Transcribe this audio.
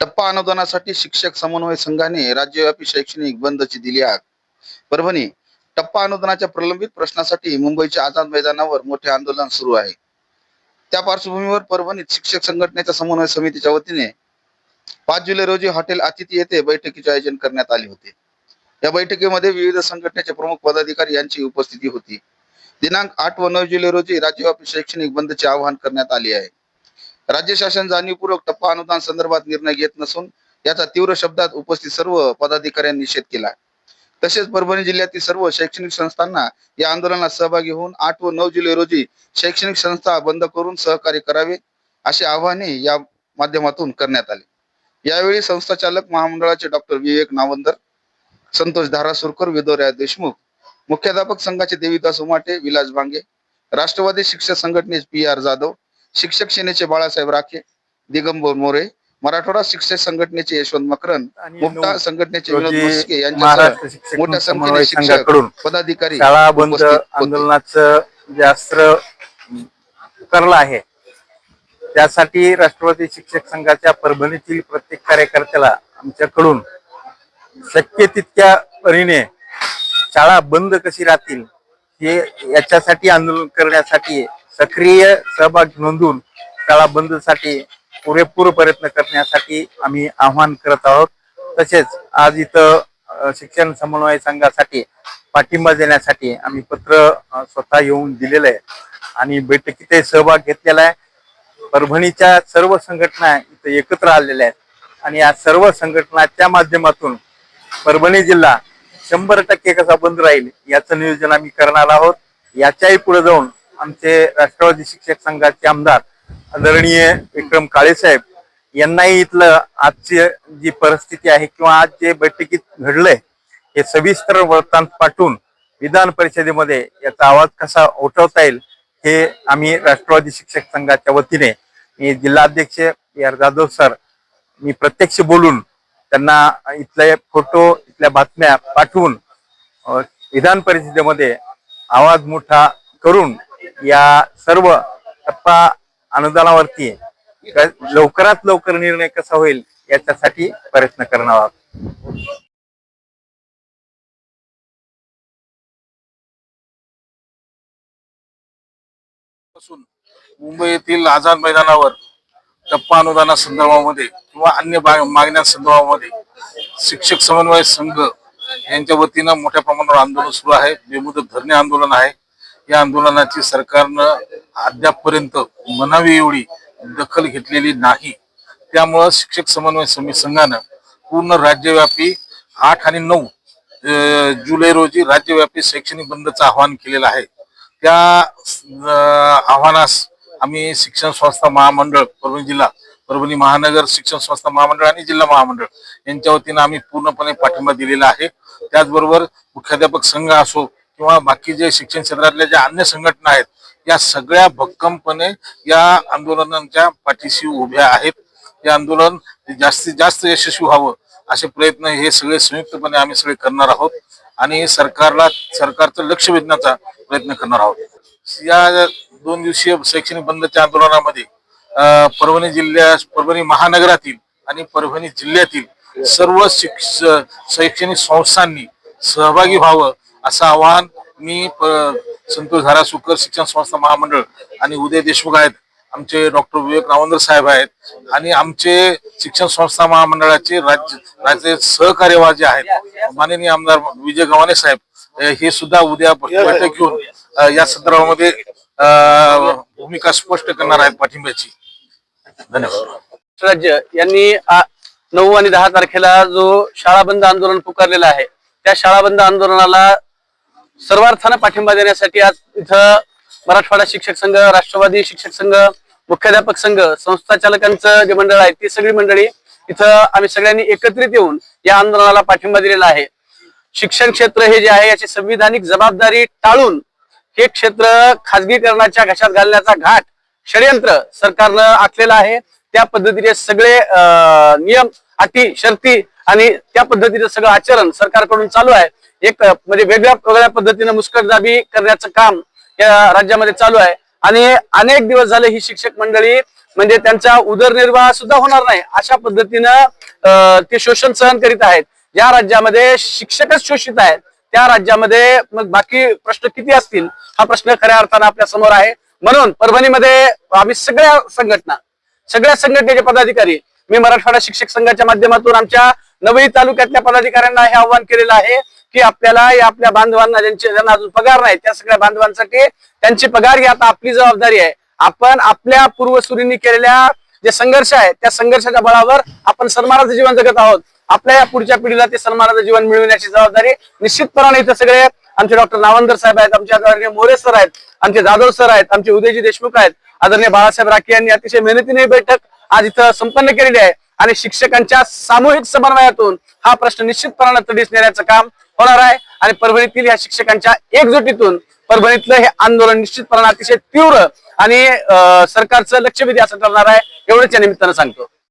टप्पा अनुदानासाठी शिक्षक समन्वय संघाने राज्यव्यापी शैक्षणिक बंदची दिली आग. परभणी टप्पा अनुदानाच्या प्रलंबित प्रश्नासाठी मुंबईच्या आझाद मैदानावर मोठे आंदोलन सुरू आहे. त्या पार्श्वभूमीवर परभणीत शिक्षक संघटनेच्या समन्वय समितीच्या वतीने पाच जुलै रोजी हॉटेल अतिथी येथे बैठकीचे आयोजन करण्यात आले होते. या बैठकीमध्ये विविध संघटनेचे प्रमुख पदाधिकारी यांची उपस्थिती होती. दिनांक आठ व नऊ जुलै रोजी राज्यव्यापी शैक्षणिक बंदचे आवाहन करण्यात आले आहे. राज्य शासन जाणीवपूर्वक टप्पा अनुदान संदर्भात निर्णय घेत नसून याचा तीव्र शब्दात उपस्थित सर्व पदाधिकाऱ्यांनी निषेध केला तसेच परभणी जिल्ह्यातील सर्व शैक्षणिक संस्थांना या आंदोलनात सहभागी होऊन आठ व नऊ जुलै रोजी शैक्षणिक संस्था बंद करून सहकार्य करावे असे आवाहनही या माध्यमातून करण्यात आले. यावेळी संस्था चालक महामंडळाचे डॉक्टर विवेक नावंदर संतोष धारासुरकर विदोर्या देशमुख मुख्याध्यापक संघाचे देविदास उमाटे विलास बांगे राष्ट्रवादी शिक्षक संघटनेचे पी आर जाधव शिक्षक सेनेचे बाळासाहेब राखे दिगंबर मोरे मराठवाडा शिक्षक संघटनेचे यशवंत मकरन मुक्ता संघटनेचे विनोद म्हस्के यांच्यासह मोठ्या संख्येने शिक्षक पदाधिकारी शाळा बंद. आंदोलनाचं करलं आहे त्यासाठी राष्ट्रवादी शिक्षक संघाच्या परभणीतील प्रत्येक कार्यकर्त्याला आमच्याकडून शक्य तितक्या परीने शाळा बंद कशी राहतील हे याच्यासाठी आंदोलन करण्यासाठी सक्रिय सहभाग नोंदवून शाळा बंदसाठी पुरेपूर प्रयत्न करण्यासाठी आम्ही आव्हान करत आहोत. तसेच आज इथं शिक्षण समन्वय संघासाठी पाठिंबा देण्यासाठी आम्ही पत्र स्वतः येऊन दिलेलं आहे आणि बैठकीतही सहभाग घेतलेला आहे. परभणीच्या सर्व संघटना इथं एकत्र आलेल्या आहेत आणि या सर्व संघटनाच्या माध्यमातून परभणी जिल्हा शंभर टक्के कसा बंद राहील याचं नियोजन आम्ही करणार आहोत. याच्याही पुढे जाऊन आमचे राष्ट्रवादी शिक्षक संघाचे आमदार आदरणीय विक्रम काळेसाहेब यांनाही इथलं आजची जी परिस्थिती आहे किंवा आज जे बैठकीत घडलंय हे सविस्तर वृत्तांत पाठवून विधान परिषदेमध्ये याचा आवाज कसा उठवता येईल हे आम्ही राष्ट्रवादी शिक्षक संघाच्या वतीने मी जिल्हाध्यक्ष आर जाधव सर मी प्रत्यक्ष बोलून त्यांना इथले फोटो तिथल्या बातम्या पाठवून विधान परिषदेमध्ये आवाज मोठा करून या सर्व टप्पा अनुदानावरती लवकरात लवकर निर्णय कसा होईल याच्यासाठी प्रयत्न करणार आहोत. पासून मुंबईतील आझाद मैदानावर टप्पा अनुदाना संदर्भामध्ये किंवा अन्य मागण्या संदर्भामध्ये शिक्षक समन्वय संघ यांच्या वतीनं मोठ्या प्रमाणावर आंदोलन सुरू आहे. बेमुदत धरणे आंदोलन आहे. या आंदोलनाची सरकारनं अद्यापपर्यंत म्हणावी एवढी दखल घेतलेली नाही. त्यामुळं शिक्षक समन्वय समिती संघानं पूर्ण राज्यव्यापी आठ आणि नऊ जुलै रोजी राज्यव्यापी शैक्षणिक बंदचं आवाहन केलेलं आहे. त्या आव्हानास आम्ही शिक्षण संस्था महामंडळ परभणी जिल्हा परभणी महानगर शिक्षण संस्था महामंडळ आणि जिल्हा महामंडळ यांच्या वतीनं आम्ही पूर्णपणे पाठिंबा दिलेला आहे. त्याचबरोबर मुख्याध्यापक संघ असो किंवा बाकी जे शिक्षण क्षेत्रातल्या ज्या अन्य संघटना आहेत या सगळ्या भक्कमपणे या आंदोलनांच्या पाठीशी उभ्या आहेत. हे आंदोलन जास्तीत जास्त यशस्वी व्हावं असे प्रयत्न हे सगळे संयुक्तपणे आम्ही सगळे करणार आहोत आणि सरकारला सरकारचं लक्ष वेधण्याचा प्रयत्न करणार आहोत. या दोन दिवसीय शैक्षणिक बंदच्या आंदोलनामध्ये परभणी जिल्ह्या परभणी महानगरातील आणि परभणी जिल्ह्यातील सर्व शिक्ष शैक्षणिक संस्थांनी सहभागी व्हावं असं आवाहन मी संतोष धारासुकर शिक्षण संस्था महामंडळ आणि उदय देशमुख आहेत. आमचे डॉक्टर विवेक रावंदर साहेब आहेत आणि आमचे शिक्षण संस्था महामंडळाचे राज्य राज्य सहकार्यवाह जे आहेत. माननीय आमदार विजय गव्हाणे साहेब हे सुद्धा उद्या बैठक घेऊन या संदर्भामध्ये भूमिका स्पष्ट करणार आहेत पाठिंब्याची. धन्यवाद. राज्य यांनी नऊ आणि दहा तारखेला जो शाळा बंद आंदोलन पुकारलेलं आहे त्या शाळा बंद आंदोलनाला सर्वार्थानं पाठिंबा देण्यासाठी आज इथं मराठवाडा शिक्षक संघ राष्ट्रवादी शिक्षक संघ मुख्याध्यापक संघ संस्था चालकांचं जे मंडळ आहे ती सगळी मंडळी इथं आम्ही सगळ्यांनी एकत्रित येऊन या आंदोलनाला पाठिंबा दिलेला आहे. शिक्षण क्षेत्र हे जे आहे याची संविधानिक जबाबदारी टाळून हे क्षेत्र खाजगीकरणाच्या घशात घालण्याचा घाट षडयंत्र सरकारनं आखलेलं आहे. त्या पद्धतीने सगळे नियम अटी शर्ती आणि त्या पद्धतीचं सगळं आचरण सरकारकडून चालू आहे. एक म्हणजे वेगळ्या वेगळ्या पद्धतीनं मुस्कटदाबी करण्याचं काम या राज्यामध्ये चालू आहे. आणि अनेक दिवस झाले ही शिक्षक मंडळी म्हणजे त्यांचा उदरनिर्वाह सुद्धा होणार नाही अशा पद्धतीनं ते शोषण सहन करीत आहेत. ज्या राज्यामध्ये शिक्षकच शोषित आहेत. त्या राज्यामध्ये मग बाकी प्रश्न किती असतील? हा प्रश्न खऱ्या अर्थानं आपल्यासमोर आहे. म्हणून परभणीमध्ये आम्ही सगळ्या संघटना सगळ्या संघटनेचे पदाधिकारी मी मराठवाडा शिक्षक संघाच्या माध्यमातून आमच्या नवई तालुक्यातल्या पदाधिकाऱ्यांना हे आव्हान केलेलं आहे की आपल्याला या आपल्या बांधवांना ज्यांचे ज्यांना अजून पगार नाही त्या सगळ्या बांधवांसाठी त्यांची पगार ही आता आपली जबाबदारी आहे. आपण आपल्या पूर्वसुरींनी केलेल्या जे संघर्ष आहे त्या संघर्षाच्या बळावर आपण सन्मानाचं जीवन जगत आहोत. आपल्या या पुढच्या पिढीला ते सन्मानाचं जीवन मिळविण्याची जबाबदारी निश्चितपणाने इथं सगळे आमचे डॉक्टर नावंदर साहेब आहेत आमचे आदरणीय मोरे सर आहेत आमचे जाधव सर आहेत आमचे उदयजी देशमुख आहेत आदरणीय बाळासाहेब राखे यांनी अतिशय मेहनतीने बैठक आज इथं संपन्न केलेली आहे आणि शिक्षकांच्या सामूहिक समन्वयातून हा प्रश्न निश्चितपणानं तडीस नेण्याचं काम होणार आहे आणि परभणीतील या शिक्षकांच्या एकजुटीतून परभणीतलं हे आंदोलन निश्चितपणानं अतिशय तीव्र आणि अं, सरकारचं लक्षवेधी असं ठरणार आहे एवढंच या निमित्तानं सांगतो.